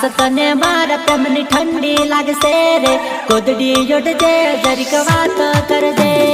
ખાસ તને મારા પમની ઠંડી લાગશે રે. કોદડી યોડજે જરીક વાત કરજે.